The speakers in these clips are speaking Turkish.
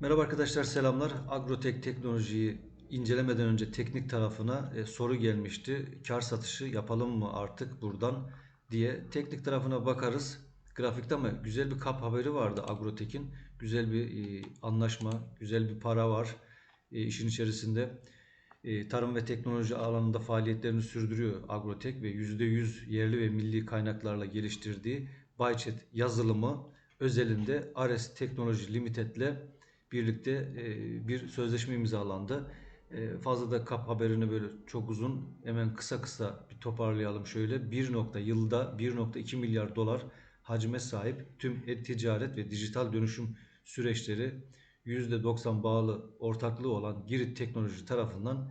Merhaba arkadaşlar selamlar. Agrotek teknolojiyi incelemeden önce teknik tarafına e, soru gelmişti. Kar satışı yapalım mı artık buradan diye. Teknik tarafına bakarız. Grafikte ama güzel bir kap haberi vardı Agrotek'in. Güzel bir e, anlaşma, güzel bir para var e, işin içerisinde. E, tarım ve teknoloji alanında faaliyetlerini sürdürüyor Agrotek ve %100 yerli ve milli kaynaklarla geliştirdiği Bayçet yazılımı özelinde Ares Teknoloji Limited'le birlikte e, bir sözleşme imzalandı. E, fazla da kap haberini böyle çok uzun hemen kısa kısa bir toparlayalım şöyle. 1 nokta yılda 1.2 milyar dolar hacme sahip tüm e-ticaret ve dijital dönüşüm süreçleri %90 bağlı ortaklığı olan Girit Teknoloji tarafından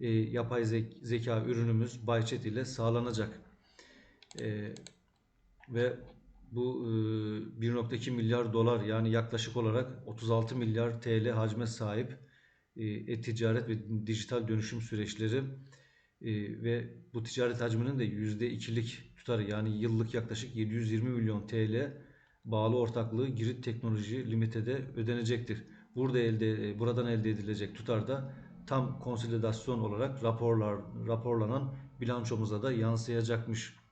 e, yapay zek- zeka ürünümüz Bayçet ile sağlanacak. E, ve bu e, 1.2 milyar dolar yani yaklaşık olarak 36 milyar TL hacme sahip e-ticaret ve dijital dönüşüm süreçleri ve bu ticaret hacminin de %2'lik tutarı yani yıllık yaklaşık 720 milyon TL bağlı ortaklığı Girit Teknoloji Limited'e ödenecektir. Burada elde buradan elde edilecek tutar da tam konsolidasyon olarak raporlar raporlanan bilançomuza da yansıyacakmış.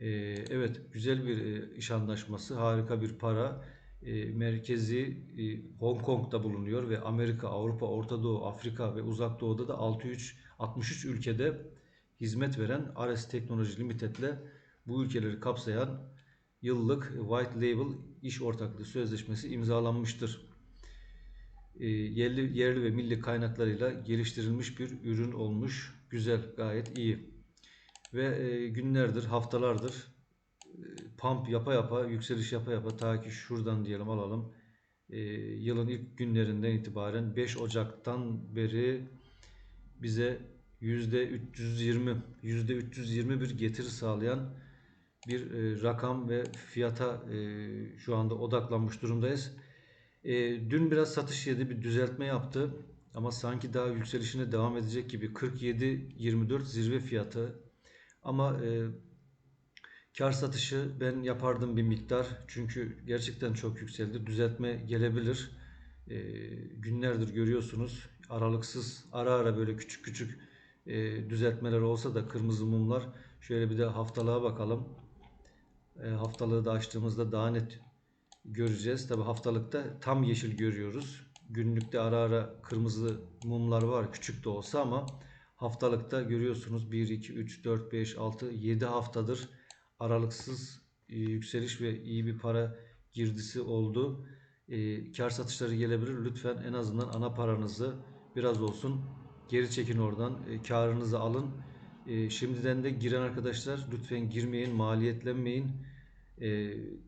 Ee, evet, güzel bir e, iş anlaşması, harika bir para. E, merkezi e, Hong Kong'da bulunuyor ve Amerika, Avrupa, Orta Doğu, Afrika ve Uzak Doğu'da da 63, 63 ülkede hizmet veren Ares Teknoloji Limited'le bu ülkeleri kapsayan yıllık White Label iş ortaklığı sözleşmesi imzalanmıştır. E, yerli, yerli ve milli kaynaklarıyla geliştirilmiş bir ürün olmuş. Güzel, gayet iyi ve e, günlerdir, haftalardır e, pump yapa yapa, yükseliş yapa yapa ta ki şuradan diyelim alalım. E, yılın ilk günlerinden itibaren 5 Ocak'tan beri bize %320, %320 bir getiri sağlayan bir rakam ve fiyata şu anda odaklanmış durumdayız. Dün biraz satış yedi, bir düzeltme yaptı. Ama sanki daha yükselişine devam edecek gibi 47-24 zirve fiyatı ama e, kar satışı ben yapardım bir miktar. Çünkü gerçekten çok yükseldi. Düzeltme gelebilir. E, günlerdir görüyorsunuz. Aralıksız ara ara böyle küçük küçük e, düzeltmeler olsa da kırmızı mumlar. Şöyle bir de haftalığa bakalım. E, haftalığı da açtığımızda daha net göreceğiz. Tabi haftalıkta tam yeşil görüyoruz. Günlükte ara ara kırmızı mumlar var küçük de olsa ama Haftalıkta görüyorsunuz 1, 2, 3, 4, 5, 6, 7 haftadır aralıksız e, yükseliş ve iyi bir para girdisi oldu. E, kar satışları gelebilir. Lütfen en azından ana paranızı biraz olsun geri çekin oradan. E, karınızı alın. Şimdiden de giren arkadaşlar lütfen girmeyin, maliyetlenmeyin.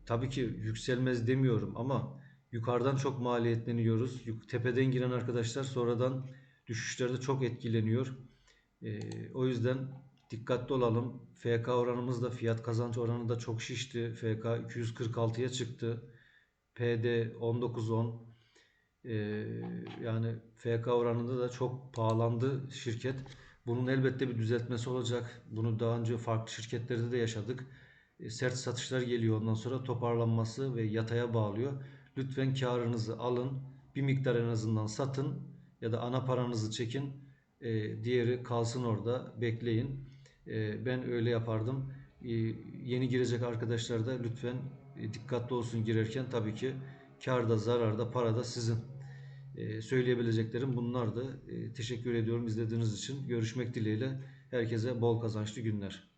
Tabii ki yükselmez demiyorum ama yukarıdan çok maliyetleniyoruz. Tepeden giren arkadaşlar sonradan düşüşlerde çok etkileniyor. E, o yüzden dikkatli olalım. FK oranımız da fiyat kazanç oranı da çok şişti. FK 246'ya çıktı. PD 19.10 e, yani FK oranında da çok pahalandı şirket. Bunun elbette bir düzeltmesi olacak. Bunu daha önce farklı şirketlerde de yaşadık. E, sert satışlar geliyor ondan sonra toparlanması ve yataya bağlıyor. Lütfen karınızı alın. Bir miktar en azından satın ya da ana paranızı çekin e, diğeri kalsın orada bekleyin. E, ben öyle yapardım. E, yeni girecek arkadaşlar da lütfen e, dikkatli olsun girerken tabii ki karda zararda parada sizin. E, söyleyebileceklerim bunlardı. E, teşekkür ediyorum izlediğiniz için. Görüşmek dileğiyle. Herkese bol kazançlı günler.